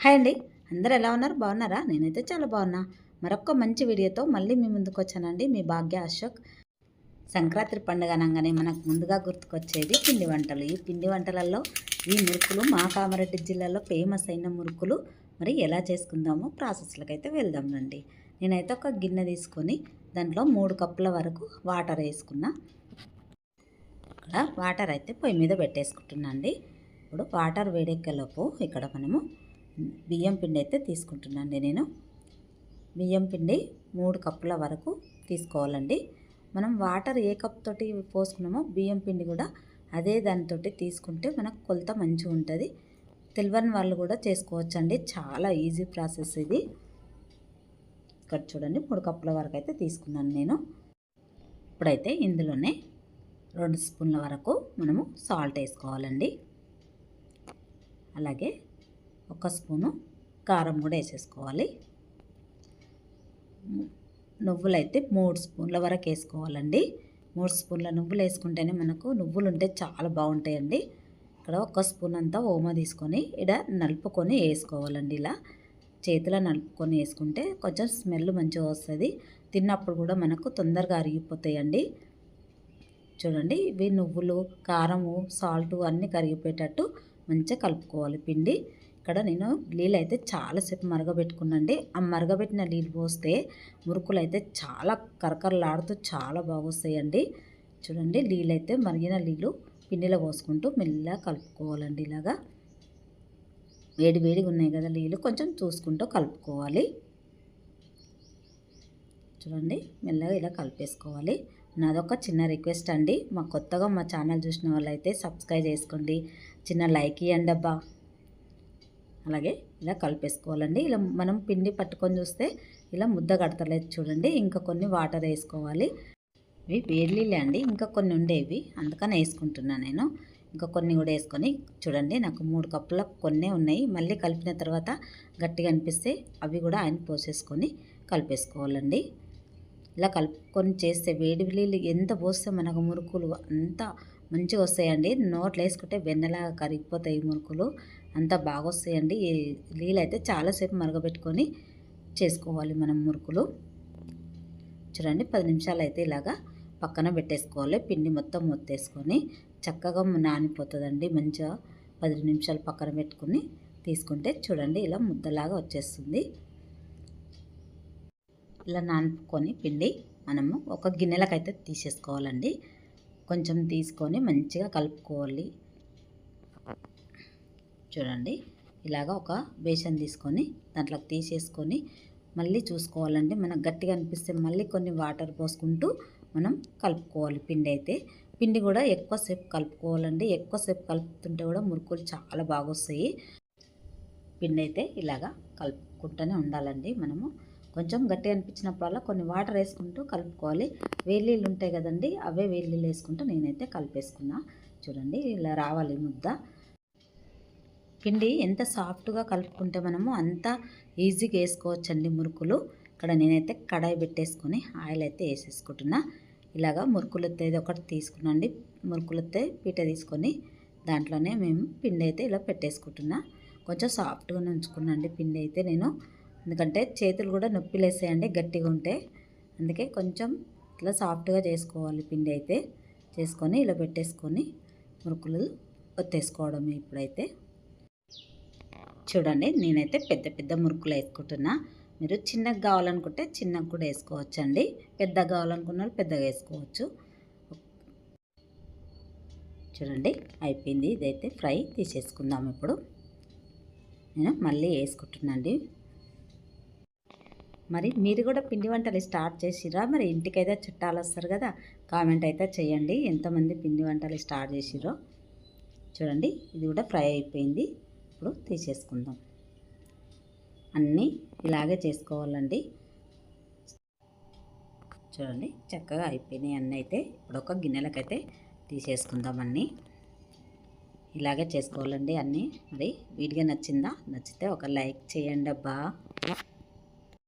Hi అండి. అందరు ఎలా ఉన్నారు? బాగున్నారా? నేనైతే చాలా బాగున్నా. మరొక మంచి వీడియోతో మళ్ళీ మీ ముందుకు వచ్చానండి. మీ భాగ్య అశోక్. సంక్రాంతి పండుగ అనగానే మనకు ముందుగా గుర్తుకొచ్చేది పిండి వంటలు. ఈ పిండి వంటలలో ఈ మురుకులు మా కామారెడ్డి జిల్లాలో ఫేమస్ అయిన మురుకులు. మరి ఎలా చేసుకుందామో ప్రాసెస్లకు అయితే వెళ్దాం రండి. నేనైతే ఒక గిన్నె తీసుకొని దాంట్లో మూడు కప్పుల వరకు వాటర్ వేసుకున్నా. ఇక్కడ వాటర్ అయితే పొయ్యి మీద పెట్టేసుకుంటున్నా అండి. ఇప్పుడు వాటర్ వేడెక్కలోపు ఇక్కడ మనము బియ్యం పిండి అయితే తీసుకుంటున్నాండి నేను. బియ్యం పిండి మూడు కప్పుల వరకు తీసుకోవాలండి. మనం వాటర్ ఏ కప్ తోటి పోసుకున్నామో బియ్యం పిండి కూడా అదే దానితో తీసుకుంటే మనకు కొలత మంచిగా ఉంటుంది. తెలియని వాళ్ళు కూడా చేసుకోవచ్చండి. చాలా ఈజీ ప్రాసెస్ ఇది. ఇక్కడ చూడండి మూడు కప్పుల వరకు అయితే తీసుకున్నాను నేను. ఇప్పుడైతే ఇందులోనే రెండు స్పూన్ల వరకు మనము సాల్ట్ వేసుకోవాలండి. అలాగే ఒక స్పూను కారం కూడా వేసేసుకోవాలి. నువ్వులు అయితే మూడు స్పూన్ల వరకు వేసుకోవాలండి. మూడు స్పూన్ల నువ్వులు వేసుకుంటేనే మనకు నువ్వులు ఉంటే చాలా బాగుంటాయండి. ఇక్కడ ఒక స్పూన్ అంతా ఓమ తీసుకొని ఇక్కడ నలుపుకొని వేసుకోవాలండి ఇలా. చేతిలో నలుపుకొని వేసుకుంటే కొంచెం స్మెల్ మంచిగా వస్తుంది. తిన్నప్పుడు కూడా మనకు తొందరగా అరిగిపోతాయండి. చూడండి ఇవి నువ్వులు కారము సాల్ట్ అన్నీ కరిగిపోయేటట్టు మంచిగా కలుపుకోవాలి పిండి. ఇక్కడ నేను నీళ్ళు అయితే చాలాసేపు మరగబెట్టుకున్నాండి ఆ మరగబెట్టిన నీళ్ళు పోస్తే మురుకులు అయితే చాలా కరకరలాడుతూ చాలా బాగొస్తాయండి. చూడండి నీళ్ళు అయితే మరిగిన నీళ్ళు పిండిలో పోసుకుంటూ మెల్లగా కలుపుకోవాలండి ఇలాగా. వేడి వేడిగా ఉన్నాయి కదా నీళ్ళు కొంచెం చూసుకుంటూ కలుపుకోవాలి. చూడండి మెల్లగా ఇలా కలిపేసుకోవాలి. నాదొక చిన్న రిక్వెస్ట్ అండి. మా కొత్తగా మా ఛానల్ చూసిన వాళ్ళైతే సబ్స్క్రైబ్ చేసుకోండి. చిన్న లైక్ ఇవ్వండి అబ్బా అలాగే ఇలా కలిపేసుకోవాలండి. ఇలా మనం పిండి పట్టుకొని చూస్తే ఇలా ముద్ద కడతలేదు చూడండి. ఇంకా కొన్ని వాటర్ వేసుకోవాలి. ఇవి వేడిలే అండి. ఇంకా కొన్ని ఉండేవి. అందుకని వేసుకుంటున్నా నేను. ఇంకా కొన్ని కూడా వేసుకొని చూడండి. నాకు మూడు కప్పుల కొన్నే ఉన్నాయి. మళ్ళీ కలిపిన తర్వాత గట్టిగా అనిపిస్తే అవి కూడా ఆయన పోసేసుకొని కలిపేసుకోవాలండి. ఇలా కలుపుకొని చేస్తే వేడి నీళ్ళు ఎంత పోస్తే మనకు మురుకులు అంత మంచిగా వస్తాయండి. నోట్లో వేసుకుంటే వెన్నలాగా కరిగిపోతాయి మురుకులు. అంత బాగా వస్తాయండి. ఈ నీళ్ళు అయితే చాలాసేపు మరగబెట్టుకొని చేసుకోవాలి మనం మురుకులు. చూడండి పది నిమిషాలు అయితే ఇలాగా పక్కన పెట్టేసుకోవాలి. పిండి మొత్తం మొత్తేసుకొని చక్కగా నానిపోతుందండి. మంచిగా పది నిమిషాలు పక్కన పెట్టుకొని తీసుకుంటే చూడండి ఇలా ముద్దలాగా వచ్చేస్తుంది. ఇలా నానుకొని పిండి మనము ఒక గిన్నెలకైతే తీసేసుకోవాలండి. కొంచెం తీసుకొని మంచిగా కలుపుకోవాలి. చూడండి. ఇలాగ ఒక బేసన్ తీసుకొని దాంట్లోకి తీసేసుకొని మళ్ళీ చూసుకోవాలండి. మనకు గట్టిగా అనిపిస్తే మళ్ళీ కొన్ని వాటర్ పోసుకుంటూ మనం కలుపుకోవాలి పిండి అయితే. పిండి కూడా ఎక్కువసేపు కలుపుకోవాలండి. ఎక్కువసేపు కలుపుతుంటే కూడా మురుకులు చాలా బాగా వస్తాయి. పిండి అయితే ఇలాగా కలుపుకుంటూనే ఉండాలండి మనము. కొంచెం గట్టిగా అనిపించినప్పుడల్లా కొన్ని వాటర్ వేసుకుంటూ కలుపుకోవాలి. వేలీళ్ళు ఉంటాయి కదండి అవే వేలీళ్ళు వేసుకుంటూ నేనైతే కలిపేసుకున్నా. చూడండి ఇలా రావాలి ముద్ద. పిండి ఎంత సాఫ్ట్గా కలుపుకుంటే మనము అంత ఈజీగా వేసుకోవచ్చండి మురుకులు. ఇక్కడ నేనైతే కడాయి పెట్టేసుకొని ఆయిల్ అయితే వేసేసుకుంటున్నా. ఇలాగా మురుకులతో ఒకటి తీసుకున్నాండి. మురుకులతో పీట తీసుకొని దాంట్లోనే మేము పిండి అయితే ఇలా పెట్టేసుకుంటున్నా. కొంచెం సాఫ్ట్గా ఉంచుకున్నాండి పిండి అయితే నేను. ఎందుకంటే చేతులు కూడా నొప్పి లేసేయండి గట్టిగా ఉంటే. అందుకే కొంచెం ఇట్లా సాఫ్ట్గా చేసుకోవాలి పిండి అయితే. చేసుకొని ఇలా పెట్టేసుకొని మురుకులు ఒత్తేసుకోవడమే ఇప్పుడైతే. చూడండి నేనైతే పెద్ద పెద్ద మురుకులు వేసుకుంటున్నా. మీరు చిన్నగా కావాలనుకుంటే చిన్నగా కూడా వేసుకోవచ్చు పెద్దగా కావాలనుకున్న పెద్దగా వేసుకోవచ్చు. చూడండి అయిపోయింది. ఇదైతే ఫ్రై తీసేసుకుందాం ఇప్పుడు. నేను మళ్ళీ వేసుకుంటున్నాండి మరి మీరు కూడా పిండి వంటలు స్టార్ట్ చేసిరా మరి ఇంటికైతే చుట్టాలు వస్తారు కదా కామెంట్ అయితే చేయండి. ఎంతమంది పిండి వంటలు స్టార్ట్ చేసిరో చూడండి. ఇది కూడా ఫ్రై అయిపోయింది. ఇప్పుడు తీసేసుకుందాం. అన్నీ ఇలాగే చేసుకోవాలండి. చూడండి చక్కగా అయిపోయినాయి అన్నీ అయితే. ఇప్పుడు ఒక గిన్నెలకైతే తీసేసుకుందాం అన్నీ. ఇలాగే చేసుకోవాలండి అన్నీ. మరి వీడియో నచ్చిందా? నచ్చితే ఒక లైక్ చేయండి అబ్బా.